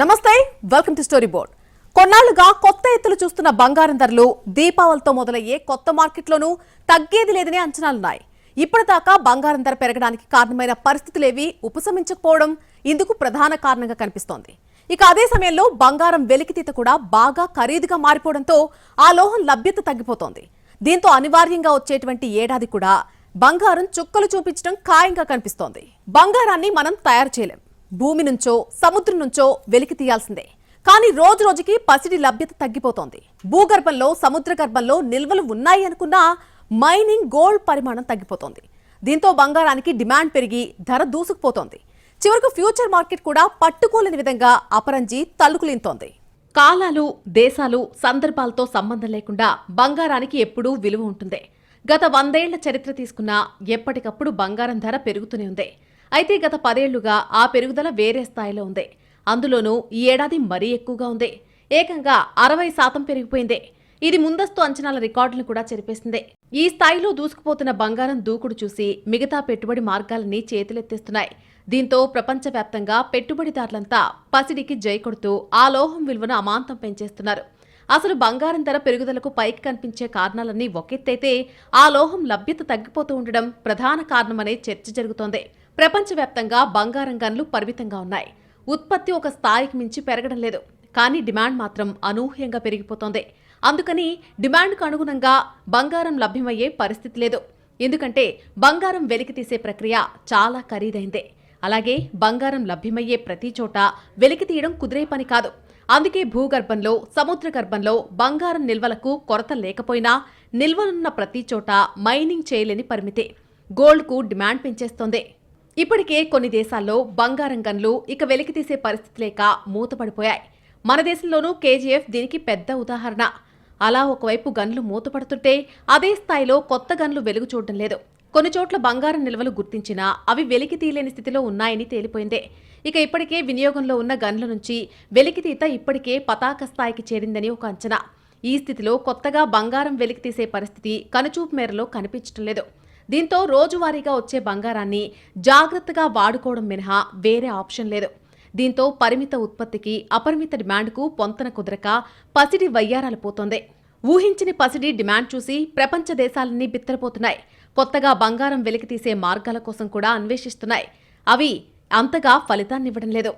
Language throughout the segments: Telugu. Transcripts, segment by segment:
నమస్తే వెల్కమ్ టు స్టోరీ బోర్డ్ కొన్నాళ్ళుగా కొత్త ఎత్తులు చూస్తున్న బంగారం ధరలు దీపావళితో మొదలయ్యే కొత్త మార్కెట్లోనూ తగ్గేది లేదనే అంచనాలున్నాయి. ఇప్పటిదాకా బంగారం ధర పెరగడానికి కారణమైన పరిస్థితులేవి ఉపశమించకపోవడం ఇందుకు ప్రధాన కారణంగా కనిపిస్తోంది. ఇక అదే సమయంలో బంగారం వెలికితీత కూడా బాగా ఖరీదుగా మారిపోవడంతో ఆ లోహం లభ్యత తగ్గిపోతోంది. దీంతో అనివార్యంగా వచ్చేటువంటి ఏడాది కూడా బంగారం చుక్కలు చూపించడం ఖాయంగా కనిపిస్తోంది. బంగారాన్ని మనం తయారు చేయలేం. భూమి నుంచో సముద్రం నుంచో వెలికి తీయాల్సిందే. కానీ రోజు రోజుకి పసిడి లభ్యత తగ్గిపోతోంది. భూగర్భంలో సముద్ర గర్భంలో నిల్వలు ఉన్నాయి అనుకున్నా మైనింగ్ గోల్డ్ పరిమాణం తగ్గిపోతోంది. దీంతో బంగారానికి డిమాండ్ పెరిగి ధర దూసుకుపోతోంది. చివరకు ఫ్యూచర్ మార్కెట్ కూడా పట్టుకోలేని విధంగా అపరంజి తలుకులింతోంది. కాలాలు దేశాలు సందర్భాలతో సంబంధం లేకుండా బంగారానికి ఎప్పుడూ విలువ ఉంటుంది. గత వందేళ్ళ చరిత్ర తీసుకున్నా ఎప్పటికప్పుడు బంగారం ధర పెరుగుతూనే ఉంది. అయితే గత పదేళ్ళుగా ఆ పెరుగుదల వేరే స్థాయిలో ఉంది. అందులోనూ ఈ ఏడాది మరీ ఎక్కువగా ఉంది. ఏకంగా అరవై శాతం పెరిగిపోయింది. ఇది ముందస్తు అంచనాల రికార్డులను కూడా చెరిపేసింది. ఈ స్థాయిలో దూసుకుపోతున్న బంగారం దూకుడు చూసి మిగతా పెట్టుబడి మార్గాలన్నీ చేతులెత్తేస్తున్నాయి. దీంతో ప్రపంచవ్యాప్తంగా పెట్టుబడిదారులంతా పసిడికి జై కొడుతూ ఆ లోహం విలువను అమాంతం పెంచేస్తున్నారు. అసలు బంగారం ధర పెరుగుదలకు పైకి కనిపించే కారణాలన్నీ ఒకెత్తైతే ఆ లోహం లభ్యత తగ్గిపోతూ ఉండడం ప్రధాన కారణమనే చర్చ జరుగుతోంది. ప్రపంచవ్యాప్తంగా బంగారం గన్లు పరిమితంగా ఉన్నాయి. ఉత్పత్తి ఒక స్థాయికి మించి పెరగడం లేదు. కానీ డిమాండ్ మాత్రం అనూహ్యంగా పెరిగిపోతోంది. అందుకని డిమాండ్కు అనుగుణంగా బంగారం లభ్యమయ్యే పరిస్థితి లేదు. ఎందుకంటే బంగారం వెలికి తీసే ప్రక్రియ చాలా ఖరీదైందే. అలాగే బంగారం లభ్యమయ్యే ప్రతి చోట వెలికి తీయడం కుదిరే పని కాదు. అందుకే భూగర్భంలో సముద్ర గర్భంలో బంగారం నిల్వలకు కొరత లేకపోయినా నిల్వలున్న ప్రతి చోట మైనింగ్ చేయలేని పరిమితే. గోల్డ్కు డిమాండ్ పెంచేస్తోంది. ఇప్పటికే కొన్ని దేశాల్లో బంగారం గన్లు ఇక వెలికి తీసే పరిస్థితి లేక మూతపడిపోయాయి. మన దేశంలోనూ కేజీఎఫ్ దీనికి పెద్ద ఉదాహరణ. అలా ఒకవైపు గన్లు మూతపడుతుంటే అదే స్థాయిలో కొత్త గన్లు వెలుగు చూడడం లేదు. కొన్ని చోట్ల బంగారం నిల్వలు గుర్తించినా అవి వెలికి తీయలేని స్థితిలో ఉన్నాయని తేలిపోయిందే. ఇక ఇప్పటికే వినియోగంలో ఉన్న గన్ల నుంచి వెలికితీత ఇప్పటికే పతాక స్థాయికి చేరిందని ఒక అంచనా. ఈ స్థితిలో కొత్తగా బంగారం వెలికి తీసే పరిస్థితి కనుచూపు మేరలో కనిపించడం లేదు. దీంతో రోజువారీగా వచ్చే బంగారాన్ని జాగ్రత్తగా వాడుకోవడం మినహా వేరే ఆప్షన్ లేదు. దీంతో పరిమిత ఉత్పత్తికి అపరిమిత డిమాండ్కు పొంతన కుదరక పసిడి వయ్యారాలు పోతోంది. ఊహించని పసిడి డిమాండ్ చూసి ప్రపంచ దేశాలన్నీ బిత్తరపోతున్నాయి. కొత్తగా బంగారం వెలికితీసే మార్గాల కోసం కూడా అన్వేషిస్తున్నాయి. అవి అంతగా ఫలితాన్నివ్వడం లేదు.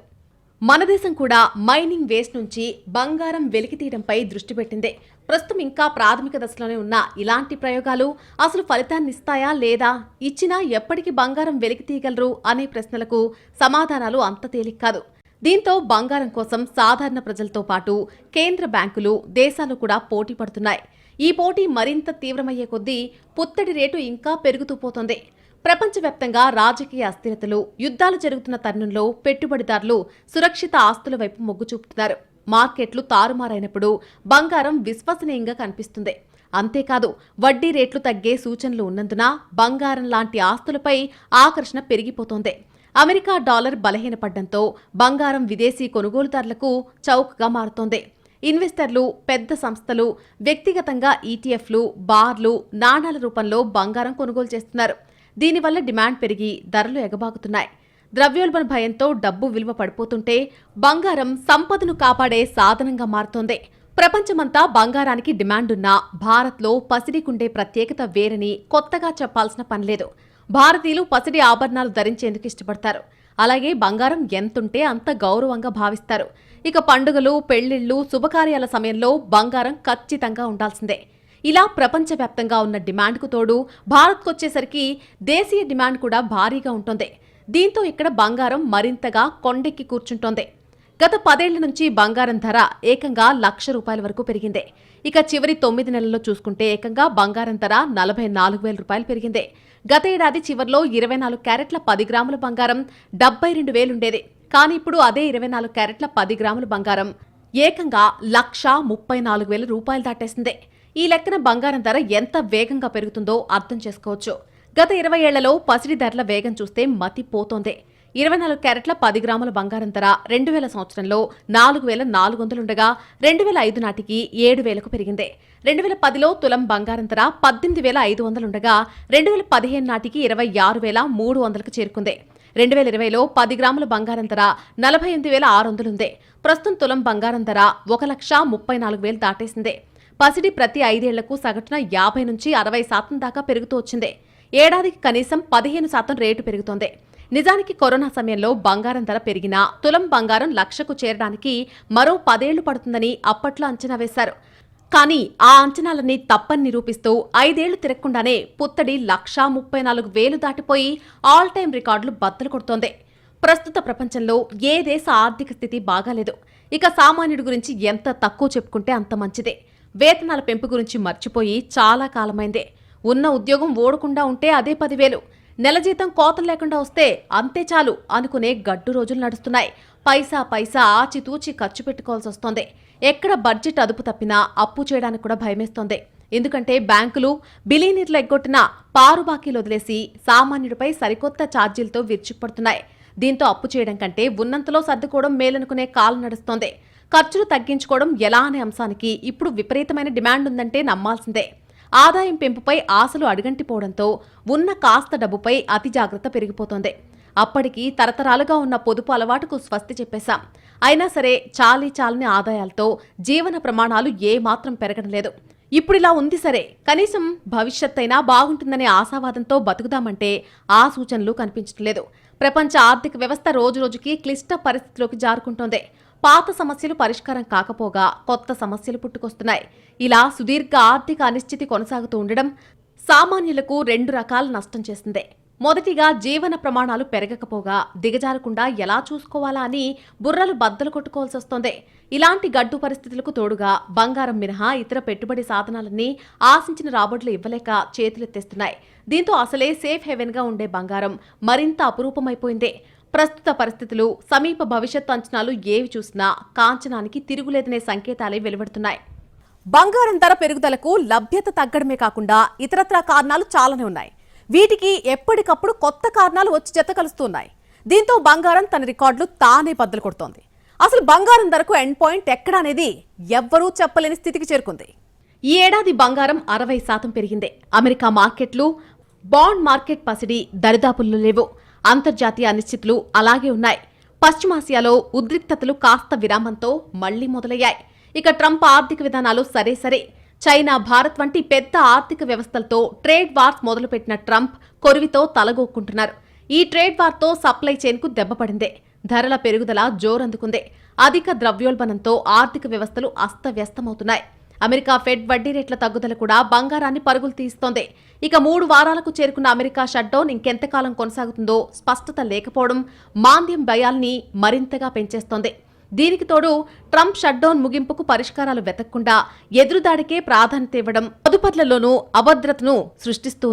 మన దేశం కూడా మైనింగ్ వేస్ట్ నుంచి బంగారం వెలికి తీయడంపై దృష్టి పెట్టింది. ప్రస్తుతం ఇంకా ప్రాథమిక దశలోనే ఉన్న ఇలాంటి ప్రయోగాలు అసలు ఫలితాన్ని ఇస్తాయా లేదా? ఇచ్చినా ఎప్పటికీ బంగారం వెలికి తీయగలరు అనే ప్రశ్నలకు సమాధానాలు అంత తేలిక కాదు. దీంతో బంగారం కోసం సాధారణ ప్రజలతో పాటు కేంద్ర బ్యాంకులు దేశాలు కూడా పోటీ పడుతున్నాయి. ఈ పోటీ మరింత తీవ్రమయ్యే కొద్దీ పుత్తడి రేటు ఇంకా పెరుగుతూ పోతోంది. ప్రపంచవ్యాప్తంగా రాజకీయ అస్థిరతలు యుద్ధాలు జరుగుతున్న తరుణంలో పెట్టుబడిదారులు సురక్షిత ఆస్తుల వైపు మొగ్గు చూపుతున్నారు. మార్కెట్లు తారుమారైనప్పుడు బంగారం విశ్వసనీయంగా కనిపిస్తుంది. అంతేకాదు వడ్డీ రేట్లు తగ్గే సూచనలు ఉన్నందున బంగారం లాంటి ఆస్తులపై ఆకర్షణ పెరిగిపోతోంది. అమెరికా డాలర్ బలహీనపడ్డంతో బంగారం విదేశీ కొనుగోలుదారులకు చౌకగా మారుతోంది. ఇన్వెస్టర్లు పెద్ద సంస్థలు వ్యక్తిగతంగా ఈటీఎఫ్లు బార్లు నాణాల రూపంలో బంగారం కొనుగోలు చేస్తున్నారు. దీనివల్ల డిమాండ్ పెరిగి ధరలు ఎగబాకుతున్నాయి. ద్రవ్యోల్బణ భయంతో డబ్బు విలువ పడిపోతుంటే బంగారం సంపదను కాపాడే సాధనంగా మారుతోంది. ప్రపంచమంతా బంగారానికి డిమాండ్ ఉన్నా భారత్లో పసిడికుండే ప్రత్యేకత వేరని కొత్తగా చెప్పాల్సిన పనిలేదు భారతీయులు పసిడి ఆభరణాలు ధరించేందుకు ఇష్టపడతారు. అలాగే బంగారం ఎంతుంటే అంత గౌరవంగా భావిస్తారు. ఇక పండుగలు పెళ్ళిళ్ళు శుభకార్యాల సమయంలో బంగారం ఖచ్చితంగా ఉండాల్సిందే. ఇలా ప్రపంచవ్యాప్తంగా ఉన్న డిమాండ్కు తోడు భారత్కొచ్చేసరికి దేశీయ డిమాండ్ కూడా భారీగా ఉంటుంది. దీంతో ఇక్కడ బంగారం మరింతగా కొండెక్కి కూర్చుంటోంది. గత పదేళ్ళ నుంచి బంగారం ధర ఏకంగా లక్ష రూపాయల వరకు పెరిగింది. ఇక చివరి తొమ్మిది నెలల్లో చూసుకుంటే ఏకంగా బంగారం ధర నలభై నాలుగు వేల రూపాయలు పెరిగింది. గత ఏడాది చివరిలో ఇరవై నాలుగు క్యారెట్ల పది గ్రాముల బంగారం డెబ్బై రెండు వేలుండేది కానీ ఇప్పుడు అదే ఇరవై నాలుగు క్యారెట్ల పది గ్రాముల బంగారం ఏకంగా లక్ష ముప్పై నాలుగు వేల రూపాయలు దాటేసింది. ఈ లెక్కన బంగారం ధర ఎంత వేగంగా పెరుగుతుందో అర్థం చేసుకోవచ్చు. గత ఇరవై ఏళ్ళలో పసిడి ధరల వేగం చూస్తే మతి పోతోంది. ఇరవై నాలుగు క్యారెట్ల పది గ్రాముల బంగారం ధర రెండు వేల సంవత్సరంలో నాలుగు వేల నాలుగు వందలుండగా రెండు వేల ఐదు నాటికి ఏడు వేలకు పెరిగింది. రెండు వేల పదిలో తులం బంగారం ధర పద్దెనిమిది వేల ఐదు వందలుండగా రెండు వేల పదిహేను నాటికి ఇరవై ఆరు వేల మూడు వందలకు చేరుకుంది. రెండు వేల ఇరవైలో పది గ్రాముల బంగారం ధర నలభై ఎనిమిది వేల ఆరు వందలుంది ప్రస్తుతం తులం బంగారం ధర ఒక లక్ష ముప్పై నాలుగు వేలు దాటేసింది. పసిడి ప్రతి ఐదేళ్ళకు సగటున యాభై నుంచి అరవై శాతం దాకా పెరుగుతూ వచ్చింది. ఏడాదికి కనీసం పదిహేను శాతం రేటు పెరుగుతోంది. నిజానికి కరోనా సమయంలో బంగారం ధర పెరిగినా తులం బంగారం లక్షకు చేరడానికి మరో పదేళ్ళు పడుతుందని అప్పట్లో అంచనా వేశారు. కానీ ఆ అంచనాలన్నీ తప్పని నిరూపిస్తూ ఐదేళ్ళు తిరగకుండానే పుత్తడి లక్షా ముప్పై నాలుగు వేలు దాటిపోయి ఆల్ టైం రికార్డులు బద్దలు కొడుతోంది. ప్రస్తుత ప్రపంచంలో ఏ దేశ ఆర్థిక స్థితి బాగాలేదు. ఇక సామాన్యుడి గురించి ఎంత తక్కువ చెప్పుకుంటే అంత మంచిదే. వేతనాల పెంపు గురించి మర్చిపోయి చాలా కాలమైందే. ఉన్న ఉద్యోగం ఓడకుండా ఉంటే అదే పదివేలు. నెల జీతం కోతలు లేకుండా వస్తే అంతే చాలు అనుకునే గడ్డు రోజులు నడుస్తున్నాయి. పైసా పైసా ఆచితూచి ఖర్చు పెట్టుకోవాల్సి వస్తోంది. ఎక్కడ బడ్జెట్ అదుపు తప్పినా అప్పు చేయడానికి కూడా భయమేస్తోంది. ఎందుకంటే బ్యాంకులు బిలీనీర్లు ఎగ్గొట్టిన పారుబాకీలు వదిలేసి సామాన్యుడిపై సరికొత్త ఛార్జీలతో విరుచుకుపడుతున్నాయి. దీంతో అప్పు చేయడం కంటే ఉన్నంతలో సర్దుకోవడం మేలనుకునే కాలం నడుస్తోంది. ఖర్చులు తగ్గించుకోవడం ఎలా అనే అంశానికి ఇప్పుడు విపరీతమైన డిమాండ్ ఉందంటే నమ్మాల్సిందే. ఆదాయం పెంపుపై ఆశలు అడుగంటిపోవడంతో ఉన్న కాస్త డబ్బుపై అతి జాగ్రత్త పెరిగిపోతోంది. అప్పటికి తరతరాలుగా ఉన్న పొదుపు అలవాటుకు స్వస్తి చెప్పేశాం. అయినా సరే చాలీ చాలని ఆదాయాలతో జీవన ప్రమాణాలు ఏమాత్రం పెరగడం లేదు ఇప్పుడిలా ఉంది సరే. కనీసం భవిష్యత్తైనా అయినా బాగుంటుందనే ఆశావాదంతో బతుకుదామంటే ఆ సూచనలు కనిపించట్లేదు. ప్రపంచ ఆర్థిక వ్యవస్థ రోజురోజుకి క్లిష్ట పరిస్థితిలోకి జారుకుంటోంది. పాత సమస్యలు పరిష్కారం కాకపోగా కొత్త సమస్యలు పుట్టుకొస్తున్నాయి. ఇలా సుదీర్ఘ ఆర్థిక అనిశ్చితి కొనసాగుతూ ఉండడం సామాన్యులకు రెండు రకాల నష్టం చేసిందే. మొదటిగా జీవన ప్రమాణాలు పెరగకపోగా దిగజారకుండా ఎలా చూసుకోవాలా అని బుర్రలు బద్దలు కొట్టుకోవాల్సి వస్తోంది. ఇలాంటి గడ్డు పరిస్థితులకు తోడుగా బంగారం మినహా ఇతర పెట్టుబడి సాధనాలన్నీ ఆశించిన రాబడులు ఇవ్వలేక చేతులెత్తేస్తున్నాయి. దీంతో అసలే సేఫ్ హెవెన్గా ఉండే బంగారం మరింత అపురూపమైపోయింది. ప్రస్తుత పరిస్థితులు సమీప భవిష్యత్తు అంచనాలు ఏవి చూసినా కాంచనానికి తిరుగులేదనే సంకేతాలే వెలువడుతున్నాయి. బంగారం ధర పెరుగుదలకు లభ్యత తగ్గడమే కాకుండా ఇతరత్రా కారణాలు చాలానే ఉన్నాయి. వీటికి ఎప్పటికప్పుడు కొత్త కారణాలు వచ్చి జత కలుస్తున్నాయి. దీంతో బంగారం తన రికార్డులు తానే బద్దలు కొడుతోంది. అసలు బంగారం ధరకు ఎండ్ పాయింట్ ఎక్కడ అనేది ఎవ్వరూ చెప్పలేని స్థితికి చేరుకుంది. ఈ ఏడాది బంగారం అరవై శాతం పెరిగింది. అమెరికా మార్కెట్లు బాండ్ మార్కెట్ పసిడి దరిదాపుల్లో లేవు. అంతర్జాతీయ అనిశ్చితులు అలాగే ఉన్నాయి. పశ్చిమాసియాలో ఉద్రిక్తతలు కాస్త విరామంతో మళ్ళీ మొదలయ్యాయి. ఇక ట్రంప్ ఆర్థిక విధానాలు సరే సరే. చైనా భారత్ వంటి పెద్ద ఆర్థిక వ్యవస్థలతో ట్రేడ్ వార్స్ మొదలుపెట్టిన ట్రంప్ కొరివితో తలగొక్కుంటున్నారు. ఈ ట్రేడ్ వార్తో సప్లై చైన్కు దెబ్బపడిందే ధరల పెరుగుదల జోరందుకుందే. అధిక ద్రవ్యోల్బణంతో ఆర్థిక వ్యవస్థలు అస్తవ్యస్తమవుతున్నాయి. అమెరికా ఫెడ్ వడ్డీ రేట్ల తగ్గుదల కూడా బంగారాన్ని పరుగులు తీస్తోంది. ఇక మూడు వారాలకు చేరుకున్న అమెరికా షట్డౌన్ ఇంకెంతకాలం కొనసాగుతుందో స్పష్టత లేకపోవడం మాంద్యం భయాల్ని మరింతగా పెంచేస్తోంది. దీనికి తోడు ట్రంప్ షట్డౌన్ ముగింపుకు పరిష్కారాలు వెతకకుండా ఎదురుదాడికే ప్రాధాన్యత ఇవ్వడం పొదుపర్లలోనూ అభద్రతను సృష్టిస్తూ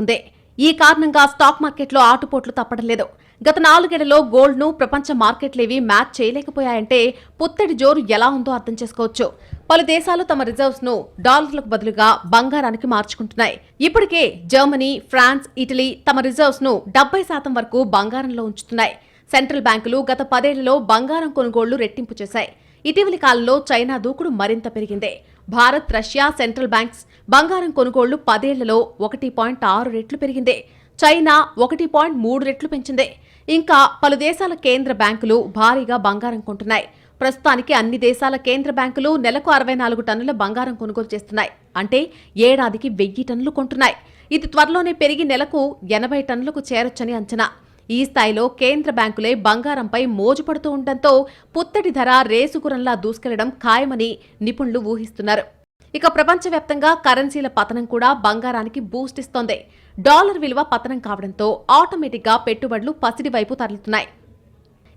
ఈ కారణంగా స్టాక్ మార్కెట్లో ఆటుపోట్లు తప్పడం లేదు గత నాలుగేళ్ళలో గోల్డ్ను ప్రపంచ మార్కెట్లేవి మ్యాచ్ చేయలేకపోయాయంటే పుత్తడి జోరు ఎలా ఉందో అర్థం చేసుకోవచ్చు. పలు దేశాలు తమ రిజర్వ్స్ను డాలర్లకు బదులుగా బంగారానికి మార్చుకుంటున్నాయి. ఇప్పటికే జర్మనీ ఫ్రాన్స్ ఇటలీ తమ రిజర్వ్స్ను డెబ్బై శాతం వరకు బంగారంలో ఉంచుతున్నాయి. సెంట్రల్ బ్యాంకులు గత పదేళ్ళలో బంగారం కొనుగోళ్ళు రెట్టింపు చేశాయి. ఇటీవలి కాలంలో చైనా దూకుడు మరింత పెరిగింది. భారత్ రష్యా సెంట్రల్ బ్యాంక్స్ బంగారం కొనుగోళ్ళు పదేళ్ళలో ఒకటి పాయింట్ ఆరు రెట్లు పెరిగింది. చైనా ఒకటి పాయింట్ మూడు రెట్లు పెంచింది. ఇంకా పలు దేశాల కేంద్ర బ్యాంకులు భారీగా బంగారం కొంటున్నాయి. ప్రస్తుతానికి అన్ని దేశాల కేంద్ర బ్యాంకులు నెలకు అరవై నాలుగు టన్నుల బంగారం కొనుగోలు చేస్తున్నాయి. అంటే ఏడాదికి వెయ్యి టన్నులు కొంటున్నాయి. ఇది త్వరలోనే పెరిగి నెలకు ఎనభై టన్నులకు చేరొచ్చని అంచనా. ఈ స్థాయిలో కేంద్ర బ్యాంకులే బంగారంపై మోజుపడుతూ ఉండటంతో పుత్తడి ధర రేసుగురంలా దూసుకెళ్ళడం ఖాయమని నిపుణులు ఊహిస్తున్నారు. ఇక ప్రపంచవ్యాప్తంగా కరెన్సీల పతనం కూడా బంగారానికి బూస్ట్ ఇస్తోంది. డాలర్ విలువ పతనం కావడంతో ఆటోమేటిక్గా పెట్టుబడులు పసిడి వైపు తరలుతున్నాయి.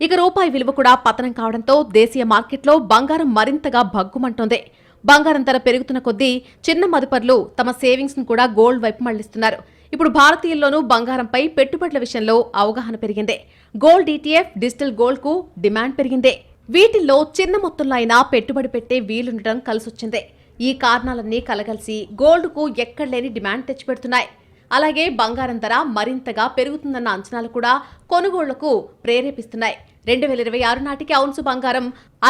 ఇక రూపాయి విలువ కూడా పతనం కావడంతో దేశీయ మార్కెట్లో బంగారం మరింతగా భగ్గుమంటోంది. బంగారం ధర పెరుగుతున్న కొద్దీ చిన్న మదుపర్లు తమ సేవింగ్స్ను కూడా గోల్డ్ వైపు మళ్ళిస్తున్నారు. ఇప్పుడు భారతీయుల్లోనూ బంగారంపై పెట్టుబడుల విషయంలో అవగాహన పెరిగింది. గోల్డ్ ఈటీఎఫ్ డిజిటల్ గోల్డ్కు డిమాండ్ పెరిగింది. వీటిల్లో చిన్న మొత్తంలో అయినా పెట్టుబడి పెట్టే వీలుండటం కలిసొచ్చింది. ఈ కారణాలన్నీ కలగలిసి గోల్డ్కు ఎక్కడలేని డిమాండ్ తెచ్చిపెడుతున్నాయి. అలాగే బంగారం ధర మరింతగా పెరుగుతుందన్న అంచనాలు కూడా కొనుగోళ్ళకు ప్రేరేపిస్తున్నాయి. రెండు వేల ఇరవై ఆరు నాటికి ఔన్సు బంగారం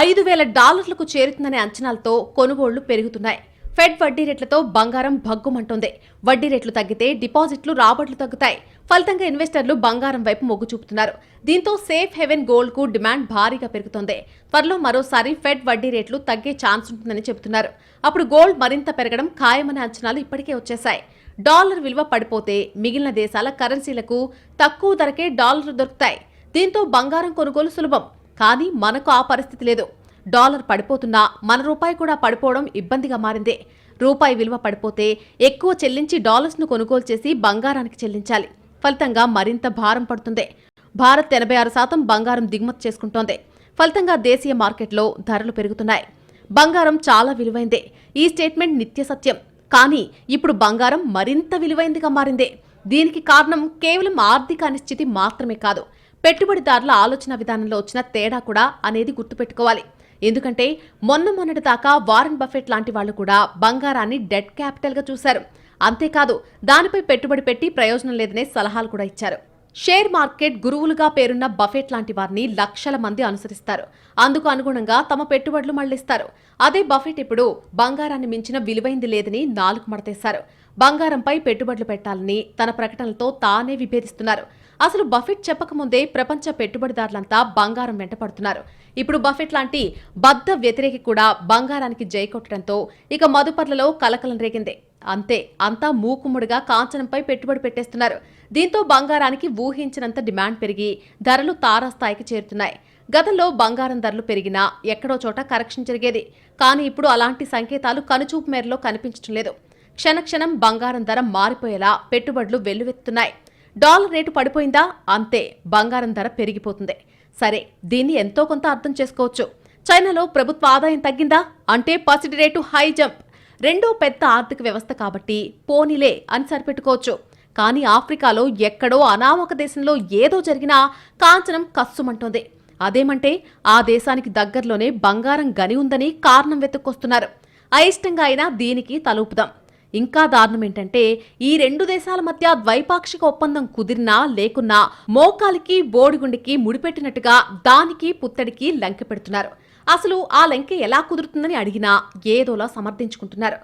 ఐదు వేల డాలర్లకు చేరుతుందనే అంచనాలతో కొనుగోళ్ళు పెరుగుతున్నాయి. ఫెడ్ వడ్డీ రేట్లతో బంగారం భగ్గుమంటోంది. వడ్డీ రేట్లు తగ్గితే డిపాజిట్లు రాబడులు తగ్గుతాయి. ఫలితంగా ఇన్వెస్టర్లు బంగారం వైపు మొగ్గు చూపుతున్నారు. దీంతో సేఫ్ హెవెన్ గోల్డ్కు డిమాండ్ భారీగా పెరుగుతోంది. త్వరలో మరోసారి ఫెడ్ వడ్డీ రేట్లు తగ్గే ఛాన్స్ ఉంటుందని చెబుతున్నారు. అప్పుడు గోల్డ్ మరింత పెరగడం ఖాయమనే అంచనాలు ఇప్పటికే వచ్చేశాయి. డాలర్ విలువ పడిపోతే మిగిలిన దేశాల కరెన్సీలకు తక్కువ ధరకే డాలర్ దొరుకుతాయి. దీంతో బంగారం కొనుగోలు సులభం. కానీ మనకు ఆ పరిస్థితి లేదు. డాలర్ పడిపోతున్నా మన రూపాయి కూడా పడిపోవడం ఇబ్బందిగా మారింది. రూపాయి విలువ పడిపోతే ఎక్కువ చెల్లించి డాలర్స్ను కొనుగోలు చేసి బంగారానికి చెల్లించాలి. ఫలితంగా మరింత భారం పడుతుంది. భారత్ ఎనభై ఆరు శాతం బంగారం దిగుమతి చేసుకుంటోంది. ఫలితంగా దేశీయ మార్కెట్లో ధరలు పెరుగుతున్నాయి. బంగారం చాలా విలువైందే. ఈ స్టేట్మెంట్ నిత్య సత్యం. కానీ ఇప్పుడు బంగారం మరింత విలువైందిగా మారిందే. దీనికి కారణం కేవలం ఆర్థిక అనిశ్చితి మాత్రమే కాదు. పెట్టుబడిదారుల ఆలోచన విధానంలో వచ్చిన తేడా కూడా అనేది గుర్తుపెట్టుకోవాలి. ఎందుకంటే మొన్న మొన్నటి దాకా వారెన్ బఫెట్ లాంటి వాళ్ళు కూడా బంగారాన్ని డెడ్ క్యాపిటల్గా చూశారు. అంతేకాదు దానిపై పెట్టుబడి పెట్టి ప్రయోజనం లేదనే సలహాలు కూడా ఇచ్చారు. షేర్ మార్కెట్ గురువులుగా పేరున్న బఫెట్ లాంటి వారిని లక్షల మంది అనుసరిస్తారు. అందుకు అనుగుణంగా తమ పెట్టుబడులు మళ్ళిస్తారు. అదే బఫెట్ ఇప్పుడు బంగారాన్ని మించిన విలువైంది లేదని నాలుగు మడతేశారు. బంగారంపై పెట్టుబడులు పెట్టాలని తన ప్రకటనలతో తానే విభేదిస్తున్నారు. అసలు బఫెట్ చెప్పకముందే ప్రపంచ పెట్టుబడిదారులంతా బంగారం వెంటపడుతున్నారు ఇప్పుడు బఫెట్ లాంటి బద్ద వ్యతిరేకి కూడా బంగారానికి జై కొట్టడంతో ఇక మదుపర్లలో కలకలం రేగింది. అంతే అంతా మూకుమ్ముడిగా కాంచనంపై పెట్టుబడి పెట్టేస్తున్నారు. దీంతో బంగారానికి ఊహించినంత డిమాండ్ పెరిగి ధరలు తారాస్థాయికి చేరుతున్నాయి. గతంలో బంగారం ధరలు పెరిగినా ఎక్కడో చోట కరెక్షన్ జరిగేది. కానీ ఇప్పుడు అలాంటి సంకేతాలు కనుచూపు మేరలో కనిపించడం లేదు. క్షణక్షణం బంగారం ధర మారిపోయేలా పెట్టుబడులు వెల్లువెత్తుతున్నాయి. డాలర్ రేటు పడిపోయిందా? అంతే బంగారం ధర పెరిగిపోతుంది. సరే దీన్ని ఎంతో కొంత అర్థం చేసుకోవచ్చు. చైనాలో ప్రభుత్వ ఆదాయం తగ్గిందా? అంటే పసిడి రేటు హై జంప్. రెండో పెద్ద ఆర్థిక వ్యవస్థ కాబట్టి పోనీలే అని సరిపెట్టుకోవచ్చు. కానీ ఆఫ్రికాలో ఎక్కడో అనామక దేశంలో ఏదో జరిగినా కాంచనం కస్సుమంటోంది అదేమంటే ఆ దేశానికి దగ్గరలోనే బంగారం గని ఉందని కారణం వెతుక్కొస్తున్నారు. అయిష్టంగా అయినా దీనికి తలుపుదాం. ఇంకా దారుణం ఏంటంటే ఈ రెండు దేశాల మధ్య ద్వైపాక్షిక ఒప్పందం కుదిరినా లేకున్నా మోకాలికి బోడిగుండికి ముడిపెట్టినట్టుగా దానికి పుత్తడికి లంకె పెడుతున్నారు. అసలు ఆ లంక ఎలా కుదురుతుందని అడిగినా ఏదోలా సమర్థించుకుంటున్నారు.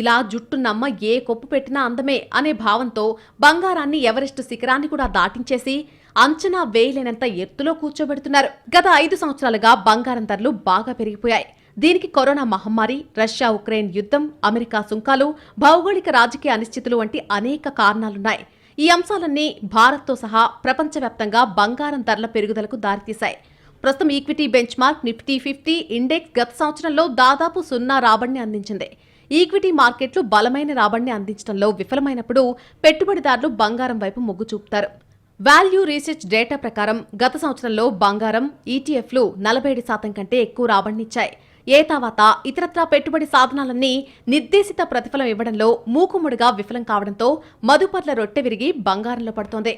ఇలా జుట్టు నమ్మ ఏ కొప్పు పెట్టినా అందమే అనే భావంతో బంగారాన్ని ఎవరెస్ట్ శిఖరాన్ని కూడా దాటించేసి అంచనా వేయలేనంత ఎత్తులో కూర్చోబెడుతున్నారు. గత ఐదు సంవత్సరాలుగా బంగారం ధరలు బాగా పెరిగిపోయాయి. దీనికి కరోనా మహమ్మారి రష్యా ఉక్రెయిన్ యుద్ధం అమెరికా సుంకాలు భౌగోళిక రాజకీయ అనిశ్చితులు వంటి అనేక కారణాలున్నాయి. ఈ అంశాలన్నీ భారత్తో సహా ప్రపంచవ్యాప్తంగా బంగారం ధరల పెరుగుదలకు దారితీశాయి. ప్రస్తుతం equity benchmark Nifty fifty index గత సంవత్సరంలో దాదాపు సున్నా రాబడిని అందించింది. ఈక్విటీ మార్కెట్లు బలమైన రాబడిని అందించడంలో విఫలమైనప్పుడు పెట్టుబడిదారులు బంగారం వైపు మొగ్గు చూపుతారు. వాల్యూ రీసెర్చ్ డేటా ప్రకారం గత సంవత్సరంలో బంగారం ఈటీఎఫ్లు నలభై ఏడు శాతం కంటే ఎక్కువ రాబడినిచ్చాయి. ఏ తర్వాత ఇతరత్రా పెట్టుబడి సాధనాలన్నీ నిర్దేశిత ప్రతిఫలం ఇవ్వడంలో మూకుముడిగా విఫలం కావడంతో మదుపర్ల రొట్టె విరిగి బంగారంలో పడుతోంది.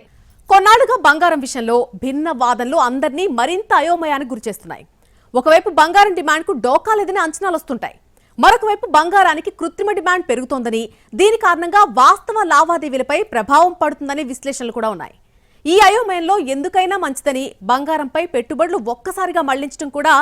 కొన్నాళ్ళుగా బంగారం విషయంలో భిన్న వాదనలు అందరినీ మరింత అయోమయానికి గురిచేస్తున్నాయి. ఒకవైపు బంగారం డిమాండ్కు డోకాలేదని అంచనాలు వస్తుంటాయి మరొకవైపు బంగారానికి కృత్రిమ డిమాండ్ పెరుగుతోందని దీని కారణంగా వాస్తవ లావాదేవీలపై ప్రభావం పడుతుందని విశ్లేషణలు కూడా ఉన్నాయి. ఈ అయోమయంలో ఎందుకైనా మంచిదని బంగారంపై పెట్టుబడులు ఒక్కసారిగా మళ్ళించడం కూడా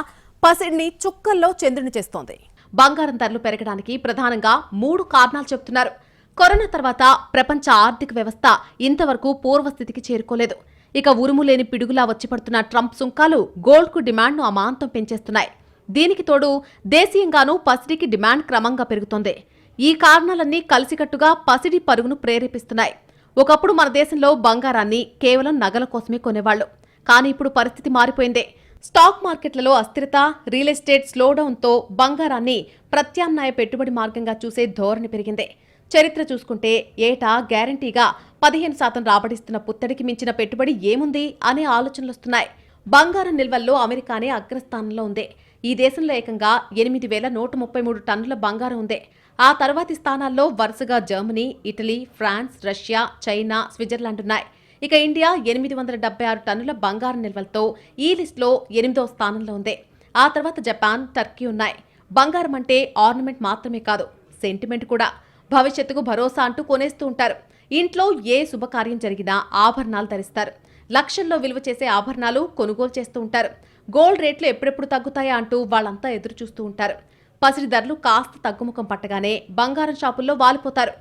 పసిడిని చుక్కల్లో చంద్రుని చేస్తోంది. బంగారం ధరలు పెరగడానికి ప్రధానంగా మూడు కారణాలు చెబుతున్నారు. కరోనా తర్వాత ప్రపంచ ఆర్థిక వ్యవస్థ ఇంతవరకు పూర్వస్థితికి చేరుకోలేదు. ఇక ఉరుము లేని పిడుగులా వచ్చిపడుతున్న ట్రంప్ సుంకాలు గోల్డ్కు డిమాండ్ను అమాంతం పెంచేస్తున్నాయి. దీనికి తోడు దేశీయంగానూ పసిడికి డిమాండ్ క్రమంగా పెరుగుతోంది. ఈ కారణాలన్నీ కలిసికట్టుగా పసిడి పరుగును ప్రేరేపిస్తున్నాయి. ఒకప్పుడు మన దేశంలో బంగారాన్ని కేవలం నగల కోసమే కొనేవాళ్ళు కానీ ఇప్పుడు పరిస్థితి మారిపోయింది. స్టాక్ మార్కెట్లలో అస్థిరత రియల్ ఎస్టేట్ స్లోడౌన్తో బంగారాన్ని ప్రత్యామ్నాయ పెట్టుబడి మార్గంగా చూసే ధోరణి పెరిగింది. చరిత్ర చూసుకుంటే ఏటా గ్యారంటీగా పదిహేను శాతం రాబడిస్తున్న పుత్తడికి మించిన పెట్టుబడి ఏముంది అనే ఆలోచనలు వస్తున్నాయి బంగారం నిల్వల్లో అమెరికానే అగ్రస్థానంలో ఉంది. ఈ దేశంలో ఏకంగా ఎనిమిది వేల నూట ముప్పై మూడు టన్నుల బంగారం ఉంది. ఆ తర్వాతి స్థానాల్లో వరుసగా Germany Italy France Russia China Switzerland ఉన్నాయి. ఇక ఇండియా ఎనిమిది వందల డెబ్బై ఆరు టన్నుల బంగారం నిల్వలతో ఈ లిస్టులో ఎనిమిదో స్థానంలో ఉంది. ఆ తర్వాత జపాన్ టర్కీ ఉన్నాయి. బంగారం అంటే ఆర్నమెంట్ మాత్రమే కాదు సెంటిమెంట్ కూడా. భవిష్యత్తుకు భరోసా అంటూ కొనేస్తూ ఉంటారు. ఇంట్లో ఏ శుభకార్యం జరిగినా ఆభరణాలు ధరిస్తారు. లక్షల్లో విలువ చేసే ఆభరణాలు కొనుగోలు చేస్తూ ఉంటారు. గోల్డ్ రేట్లు ఎప్పుడెప్పుడు తగ్గుతాయా అంటూ వాళ్ళంతా ఎదురు చూస్తూ ఉంటారు. పసిడి ధరలు కాస్త తగ్గుముఖం పట్టగానే బంగారం షాపుల్లో వాలిపోతారు.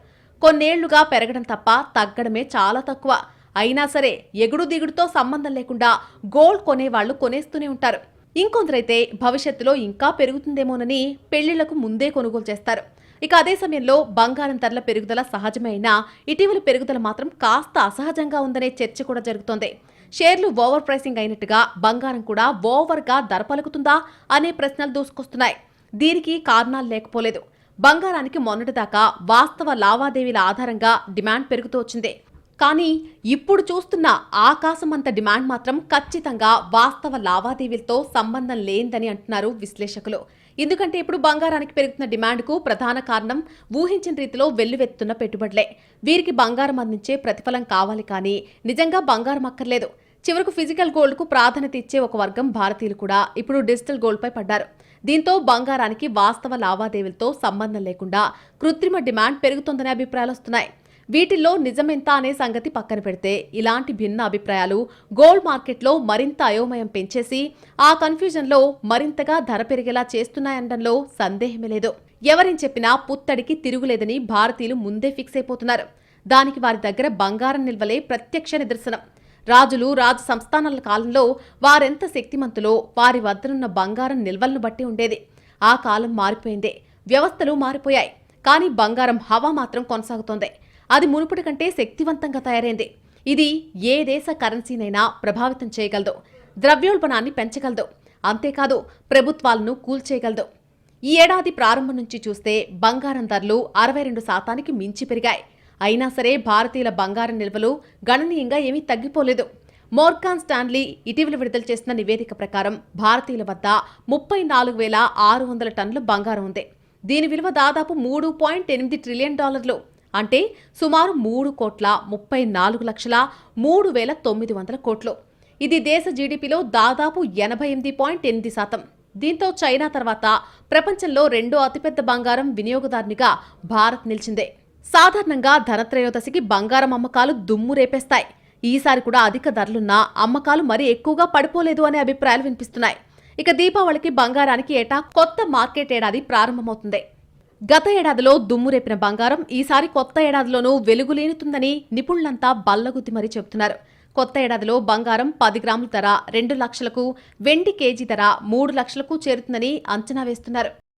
కొన్నేళ్ళుగా పెరగడం తప్ప తగ్గడమే చాలా తక్కువ. అయినా సరే ఎగుడు దిగుడుతో సంబంధం లేకుండా గోల్డ్ కొనేవాళ్ళు కొనేస్తూనే ఉంటారు. ఇంకొందరైతే భవిష్యత్తులో ఇంకా పెరుగుతుందేమోనని పెళ్ళిళ్ళకు ముందే కొనుగోలు చేస్తారు. ఇక అదే సమయంలో బంగారం ధరల పెరుగుదల సహజమైన ఇటీవల పెరుగుదల మాత్రం కాస్త అసహజంగా ఉందనే చర్చ కూడా జరుగుతోంది. షేర్లు ఓవర్ ప్రైసింగ్ అయినట్టుగా బంగారం కూడా ఓవర్గా ధర పలుకుతుందా అనే ప్రశ్నలు దూసుకొస్తున్నాయి. దీనికి కారణాలు లేకపోలేదు. బంగారానికి మొన్నటిదాకా వాస్తవ లావాదేవీల ఆధారంగా డిమాండ్ పెరుగుతూ వచ్చింది. కానీ ఇప్పుడు చూస్తున్న ఆకాశమంత డిమాండ్ మాత్రం ఖచ్చితంగా వాస్తవ లావాదేవీలతో సంబంధం లేనిదని అంటున్నారు విశ్లేషకులు. ఎందుకంటే ఇప్పుడు బంగారానికి పెరుగుతున్న డిమాండ్కు ప్రధాన కారణం ఊహించిన రీతిలో వెల్లువెత్తున్న పెట్టుబడులే. వీరికి బంగారం అందించే ప్రతిఫలం కావాలి కానీ నిజంగా బంగారం అక్కర్లేదు. చివరకు ఫిజికల్ గోల్డ్కు ప్రాధాన్యత ఇచ్చే ఒక వర్గం భారతీయులు కూడా ఇప్పుడు డిజిటల్ గోల్డ్పై పడ్డారు. దీంతో బంగారానికి వాస్తవ లావాదేవీలతో సంబంధం లేకుండా కృత్రిమ డిమాండ్ పెరుగుతోందనే అభిప్రాయాలు వస్తున్నాయి. వీటిల్లో నిజమెంత అనే సంగతి పక్కన పెడితే ఇలాంటి భిన్న అభిప్రాయాలు గోల్డ్ మార్కెట్లో మరింత అయోమయం పెంచేసి ఆ కన్ఫ్యూజన్లో మరింతగా ధర పెరిగేలా చేస్తున్నాయనడంలో సందేహమే లేదు. ఎవరిని చెప్పినా పుత్తడికి తిరుగులేదని భారతీయులు ముందే ఫిక్స్ అయిపోతున్నారు. దానికి వారి దగ్గర బంగారం నిల్వలే ప్రత్యక్ష నిదర్శనం. రాజులు రాజు సంస్థానాల కాలంలో వారెంత శక్తిమంతులో వారి వద్దనున్న బంగారం నిల్వలను బట్టి ఉండేది. ఆ కాలం మారిపోయిందే. వ్యవస్థలు మారిపోయాయి. కానీ బంగారం హవా మాత్రం కొనసాగుతోంది. అది మునుపటి కంటే శక్తివంతంగా తయారైంది. ఇది ఏ దేశ కరెన్సీనైనా ప్రభావితం చేయగలదు. ద్రవ్యోల్బణాన్ని పెంచగలదు. అంతేకాదు ప్రభుత్వాలను కూల్చేయగలదు. ఈ ఏడాది ప్రారంభం నుంచి చూస్తే బంగారం ధరలు అరవై రెండు శాతానికి మించి పెరిగాయి. అయినా సరే భారతీయుల బంగారం నిల్వలు గణనీయంగా ఏమీ తగ్గిపోలేదు. మోర్గాన్ స్టాన్లీ ఇటీవల విడుదల చేసిన నివేదిక ప్రకారం భారతీయుల వద్ద ముప్పై నాలుగు వేల ఆరు వందల టన్నుల బంగారం ఉంది. దీని విలువ దాదాపు మూడు పాయింట్ ఎనిమిది ట్రిలియన్ డాలర్లు. అంటే సుమారు మూడు కోట్ల ముప్పై నాలుగు లక్షల మూడు వేల తొమ్మిది వందల కోట్లు. ఇది దేశ జీడిపిలో దాదాపు ఎనభై ఎనిమిది పాయింట్ ఎనిమిది శాతం. దీంతో చైనా తర్వాత ప్రపంచంలో రెండో అతిపెద్ద బంగారం వినియోగదారునిగా భారత్ నిలిచిందే. సాధారణంగా ధనత్రయోదశికి బంగారం అమ్మకాలు దుమ్ము రేపేస్తాయి. ఈసారి కూడా అధిక ధరలున్నా అమ్మకాలు మరీ ఎక్కువగా పడిపోలేదు అనే అభిప్రాయాలు వినిపిస్తున్నాయి. ఇక దీపావళికి బంగారానికి ఏటా కొత్త మార్కెట్ ఏడాది ప్రారంభమవుతుంది. గత ఏడాదిలో దుమ్మురేపిన బంగారం ఈసారి కొత్త ఏడాదిలోనూ వెలుగులేనుతుందని నిపుణులంతా బల్లగుద్ది మరీ చెబుతున్నారు. కొత్త ఏడాదిలో బంగారం పది గ్రాముల ధర రెండు లక్షలకు వెండి కేజీ ధర మూడు లక్షలకు చేరుతుందని అంచనా వేస్తున్నారు.